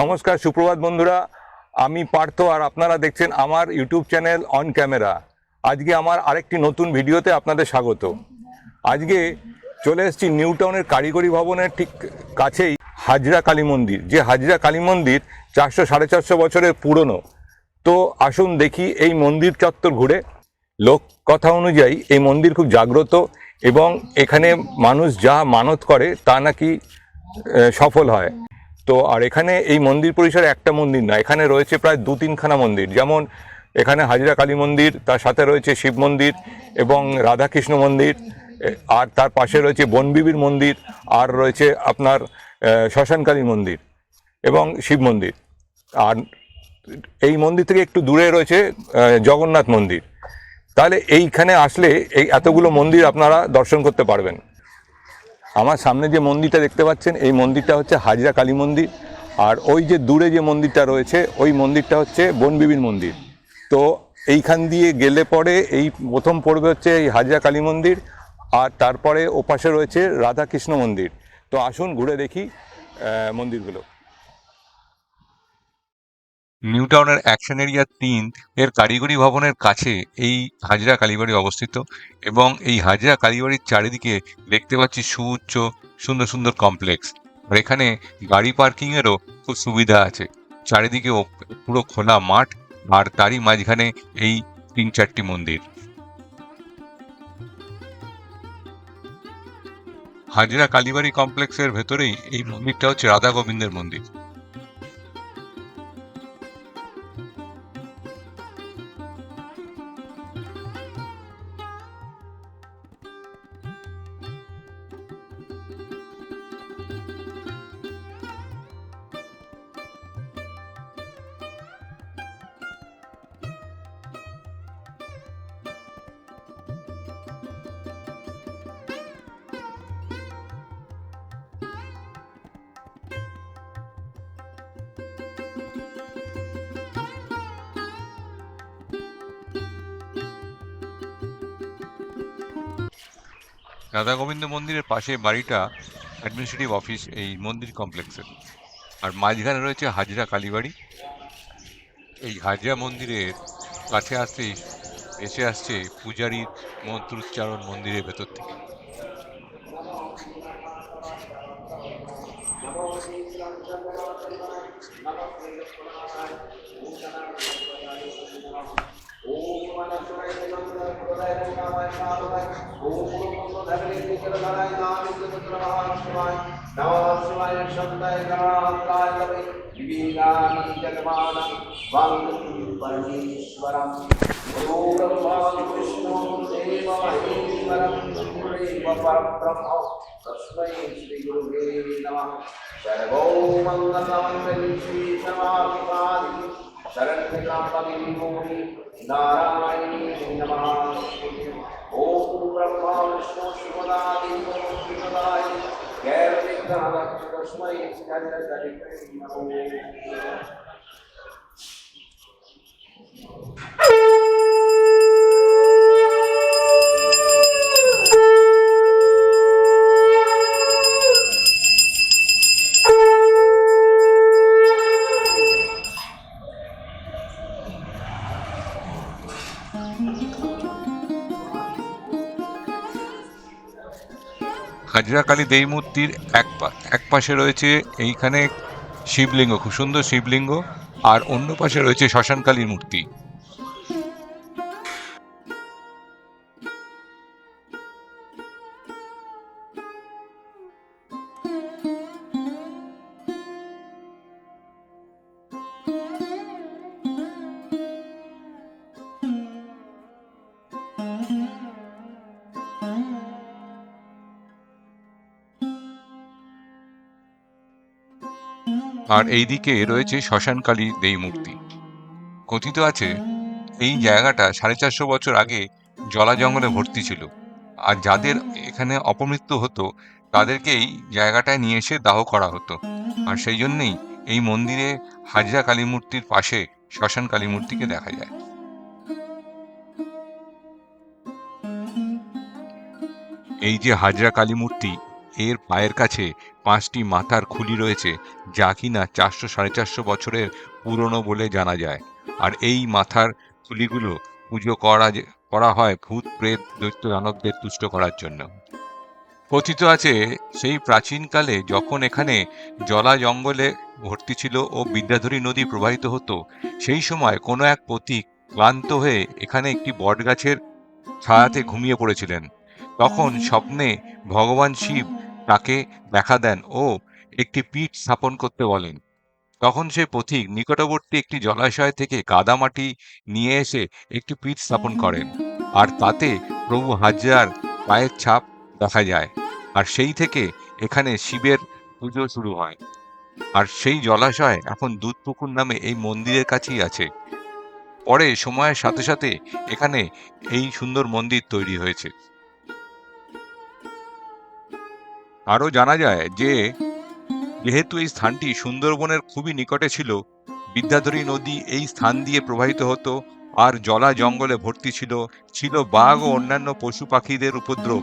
নমস্কার, সুপ্রভাত বন্ধুরা। আমি পার্থ আর আপনারা দেখছেন আমার ইউটিউব চ্যানেল অন ক্যামেরা। আজকে আমার আরেকটি নতুন ভিডিওতে আপনাদের স্বাগত। আজকে চলে এসেছি নিউ টাউনের কারিগরি ভবনের ঠিক কাছেই হাজরা কালী মন্দির। যে হাজরা কালী মন্দির চারশো সাড়ে চারশো বছরের পুরনো। তো আসুন দেখি এই মন্দির চত্বর ঘুরে। লোক কথা অনুযায়ী এই মন্দির খুব জাগ্রত এবং এখানে মানুষ যা মানত করে তা নাকি সফল হয়। তো আর এখানে এই মন্দির পরিসরে একটা মন্দির না, এখানে রয়েছে প্রায় দু তিনখানা মন্দির। যেমন এখানে হাজরা কালী মন্দির, তার সাথে রয়েছে শিব মন্দির এবং রাধাকৃষ্ণ মন্দির আর তার পাশে রয়েছে বনবিবির মন্দির, আর রয়েছে আপনার শ্মশানকালী মন্দির এবং শিব মন্দির। আর এই মন্দির থেকে একটু দূরে রয়েছে জগন্নাথ মন্দির। তাহলে এইখানে আসলে এই এতগুলো মন্দির আপনারা দর্শন করতে পারবেন। আমার সামনে যে মন্দিরটা দেখতে পাচ্ছেন, এই মন্দিরটা হচ্ছে হাজরা কালী মন্দির। আর ওই যে দূরে যে মন্দিরটা রয়েছে, ওই মন্দিরটা হচ্ছে বনবিবির মন্দির। তো এইখান দিয়ে গেলে পরে এই প্রথম পড়বে হচ্ছে এই হাজরা কালী মন্দির, আর তারপরে ওপাশে রয়েছে রাধাকৃষ্ণ মন্দির। তো আসুন ঘুরে দেখি মন্দিরগুলো। নিউ টাউনের অ্যাকশন এরিয়া তিন এর কারিগরি ভবনের কাছে এই হাজরা কালীবাড়ি অবস্থিত এবং এই হাজরা কালীবাড়ির চারিদিকে দেখতে পাচ্ছি সুউচ্চ, সুন্দর সুন্দর কমপ্লেক্স। আর এখানে গাড়ি পার্কিংয়েরও খুব সুবিধা আছে। চারিদিকে পুরো খোলা মাঠ আর তারই মাঝখানে এই তিন চারটি মন্দির। হাজরা কালীবাড়ি কমপ্লেক্সের ভেতরেই এই মন্দিরটা হচ্ছে রাধা গোবিন্দের মন্দির। রাধা গোবিন্দ মন্দিরের পাশে বাড়িটা অ্যাডমিনিস্ট্রেটিভ অফিস এই মন্দির কমপ্লেক্সের আর মাঝখানে রয়েছে হাজরা কালীবাড়ি। এই হাজরা মন্দিরের কাছে আসতেই এসে আসছে পূজারীর মন্ত্রোচ্চারণ মন্দিরের ভেতর থেকে। नमः शब्दाय गणालकाय कवि विवेकानन्दजगमानं वाङ्मयीपरमेश्वरं गुरो ब्रह्मा विष्णु देव महेश्वरं गुरुदेव परब्रह्म तस्मै श्रीगुरुवे नमः सर्वौ मङ्गलमङ्गली श्रीसमाधिपादिः शरण्यकामविभूमि नारायणी नमः ॐ ब्रह्मा विष्णु शिवदादिनो शिवदाय कैर्विघ्नहरक्षु तस्मै হাজিরাকালী দেই মূর্তির এক এক পাশে রয়েছে এইখানে শিবলিঙ্গ, খুব সুন্দর শিবলিঙ্গ, আর অন্য পাশে রয়েছে শ্মশানকালীর মূর্তি। আর এইদিকে রয়েছে শ্মশানকালী দেই মূর্তি কথিত আছে, এই জায়গাটা সাড়ে চারশো বছর আগে জলা জঙ্গলে ভর্তি ছিল। আর যাদের এখানে অপমৃত্যু হতো তাদেরকে এই জায়গাটায় নিয়ে এসে দাহ করা হতো। আর সেই জন্যেই এই মন্দিরে হাজরা কালী মূর্তির পাশে শ্মশান কালী মূর্তিকে দেখা যায়। এই যে হাজরা কালী মূর্তি এর পায়ের কাছে পাঁচটি মাথার খুলি রয়েছে যা কিনা চারশো সাড়ে চারশো বছরের পুরনো বলে জানা যায়। আর এই মাথার খুলিগুলো পুজো করা যে- করা হয় ভূত প্রেত দৈত্য দানবদের তুষ্ট করার জন্য। কথিত আছে সেই প্রাচীনকালে যখন এখানে জলা জঙ্গলে ভর্তি ছিল ও বিদ্যাধরী নদী প্রবাহিত হতো সেই সময় কোনো এক পথিক ক্লান্ত হয়ে এখানে একটি বটগাছের ছায়াতে ঘুমিয়ে পড়েছিলেন। তখন স্বপ্নে ভগবান শিব তাকে দেখা দেন ও একটি পীঠ স্থাপন করতে বলেন। তখন সে পথিক নিকটবর্তী একটি জলাশয় থেকে কাদামাটি নিয়ে এসে একটি পীঠ স্থাপন করেন আর তাতে প্রভু হাজার পায়ের ছাপ দেখা যায় আর সেই থেকে এখানে শিবের পুজো শুরু হয়। আর সেই জলাশয় এখন দুধপুকুর নামে এই মন্দিরের কাছেই আছে। পরে সময়ের সাথে সাথে এখানে এই সুন্দর মন্দির তৈরি হয়েছে। আরও জানা যায় যে, যেহেতু এই স্থানটি সুন্দরবনের খুবই নিকটে ছিল, বিদ্যাধরী নদী এই স্থান দিয়ে প্রবাহিত হতো আর জলা জঙ্গলে ভর্তি ছিল ছিল বাঘ ও অন্যান্য পশু পাখিদের উপদ্রব।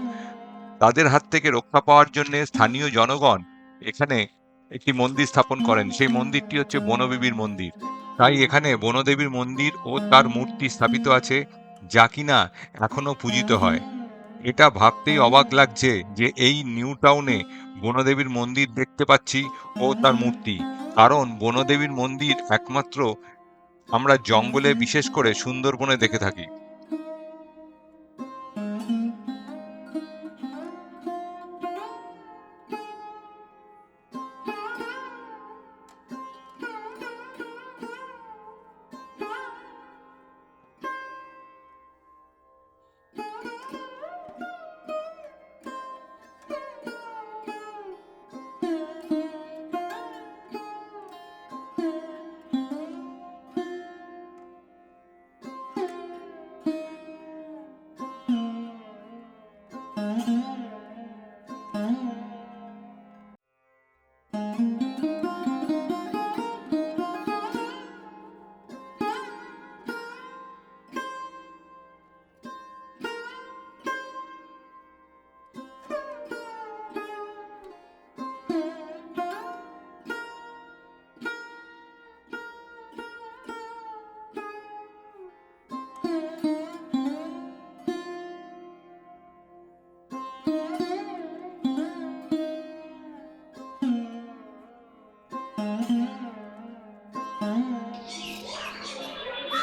তাদের হাত থেকে রক্ষা পাওয়ার জন্য স্থানীয় জনগণ এখানে একটি মন্দির স্থাপন করেন। সেই মন্দিরটি হচ্ছে বনদেবীর মন্দির। তাই এখানে বনদেবীর মন্দির ও তার মূর্তি স্থাপিত আছে, যা কিনা এখনও পূজিত হয়। এটা ভাবতেই অবাক লাগছে যে এই নিউ টাউনে বনদেবীর মন্দির দেখতে পাচ্ছি ও তার মূর্তি। কারণ বনদেবীর মন্দির একমাত্র আমরা জঙ্গলে বিশেষ করে সুন্দরবনে দেখে থাকি।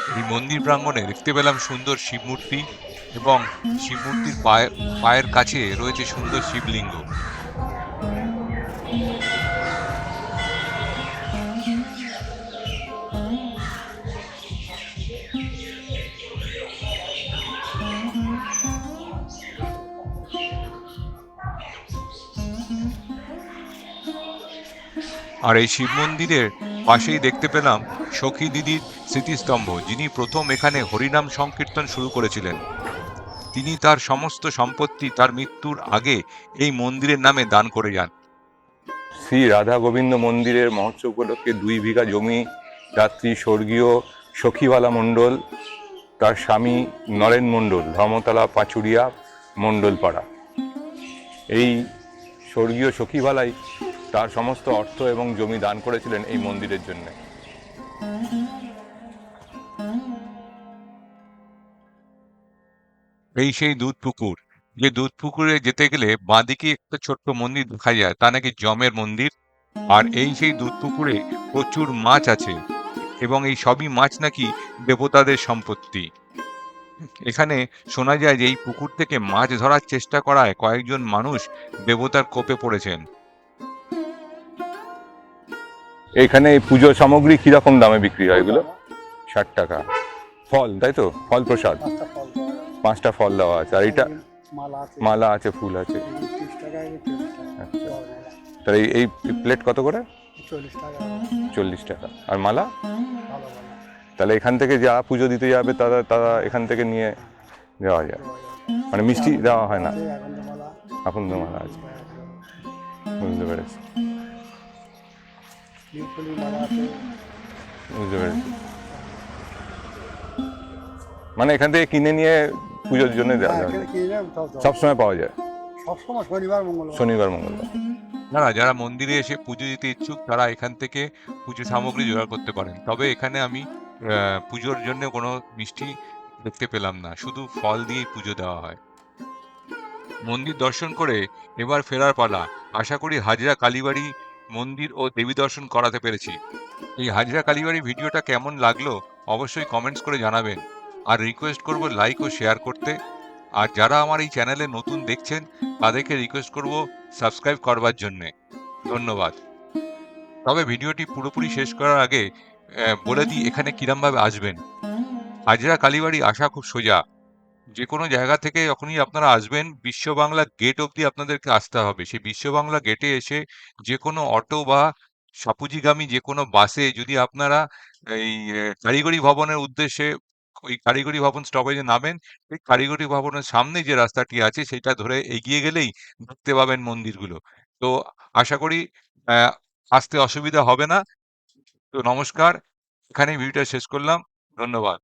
এই মন্দির প্রাঙ্গণে দেখতে পেলাম সুন্দর শিব মূর্তি এবং শিব মূর্তির পায়ের পায়ের কাছে রয়েছে সুন্দর শিবলিঙ্গ। আর এই শিব মন্দিরের পাশেই দেখতে পেলাম সখী দিদির স্মৃতিস্তম্ভ, যিনি প্রথম এখানে হরিনাম সংকীর্তন শুরু করেছিলেন। তিনি তার সমস্ত সম্পত্তি তার মৃত্যুর আগে এই মন্দিরের নামে দান করে যান। শ্রী রাধা গোবিন্দ মন্দিরের মহোৎসব উপলক্ষে দুই বিঘা জমি, যাত্রী, স্বর্গীয় সখীবালা মণ্ডল, তার স্বামী নরেন মণ্ডল, ধর্মতলা, পাঁচুরিয়া, মণ্ডলপাড়া। এই স্বর্গীয় সখীবালাই তার সমস্ত অর্থ এবং জমি দান করেছিলেন এই মন্দিরের জন্য। এই সেই দুধ পুকুর, যে দুধ পুকুরে যেতে গেলে বাঁদিকে একটা ছোট্ট মন্দির দেখা যায়, তা নাকি জমের মন্দির? আর এই সেই দুধ পুকুরে প্রচুর মাছ আছে, এবং এই সবই মাছ নাকি দেবতাদের সম্পত্তি। এখানে শোনা যায় যে এই পুকুর থেকে মাছ ধরার চেষ্টা করায় কয়েকজন মানুষ দেবতার কোপে পড়েছেন। এখানে এই পুজোর সামগ্রী কীরকম দামে বিক্রি হয় এগুলো? ষাট টাকা। ফল তাই তো? ফল প্রসাদ? পাঁচটা ফল দেওয়া আছে। আর এটা? মালা আছে। ফুল আছে। আচ্ছা। তাহলে এই- প্লেট কত করে? চল্লিশ টাকা। আর মালা? তাহলে এখান থেকে যা পুজো দিতে যাবে তারা তারা এখান থেকে নিয়ে যাওয়া যায়। মানে মিষ্টি দেওয়া হয় না? এখন তো মালা আছে। বুঝতে পেরেছি। নীলফুলি মালা আছে বুঝতে পেরেছি। মানে এখান থেকে কিনে নিয়ে পুজোর জন্য দেওয়া হ্যাঁ। সবসময় পাওয়া যায়। সবসময় শনিবার মঙ্গলবার। শনিবার মঙ্গলবার। যারা যারা মন্দিরে এসে পুজো দিতে ইচ্ছুক তারা এখান থেকে পুজো সামগ্রী জোগাড় করতে পারেন। তবে এখানে আমি আহ, পুজোর জন্য কোনো মিষ্টি দেখতে পেলাম না। শুধু ফল দিয়েই পুজো দেওয়া হয়। মন্দির দর্শন করে এবার ফেরার পালা। আশা করি হাজরা কালীবাড়ি মন্দির ও দেবী দর্শন করাতে পেরেছি। এই হাজরা কালীবাড়ি ভিডিওটা কেমন লাগল অবশ্যই কমেন্টস করে জানাবেন। আর রিকোয়েস্ট করব লাইক ও শেয়ার করতে। আর যারা আমার এই চ্যানেলে নতুন দেখছেন, তাদেরকে রিকোয়েস্ট করব সাবস্ক্রাইব করবার জন্যে। ধন্যবাদ। তবে ভিডিওটি পুরোপুরি শেষ করার আগে বলে দিই, এখানে কিরমভাবে আসবেন। হাজরা কালীবাড়ি আসা খুব সোজা। যে কোনো জায়গা থেকে যখনই আপনারা আসবেন, বিশ্ব বাংলা গেট অবধি আপনাদেরকে আসতে হবে। সেই বিশ্ব বাংলা গেটে এসে যে কোনো অটো বা সাপুজিগামী যে কোনো বাসে যদি আপনারা এই কারিগরি ভবনের উদ্দেশ্যে ওই কারিগরি ভবন স্টপেজে নামেন, সেই কারিগরি ভবনের সামনে যে রাস্তাটি আছে, সেটা ধরে এগিয়ে গেলেই দেখতে পাবেন মন্দিরগুলো। তো আশা করি আসতে অসুবিধা হবে না। তো নমস্কার, এখানেই ভিডিওটা শেষ করলাম। ধন্যবাদ।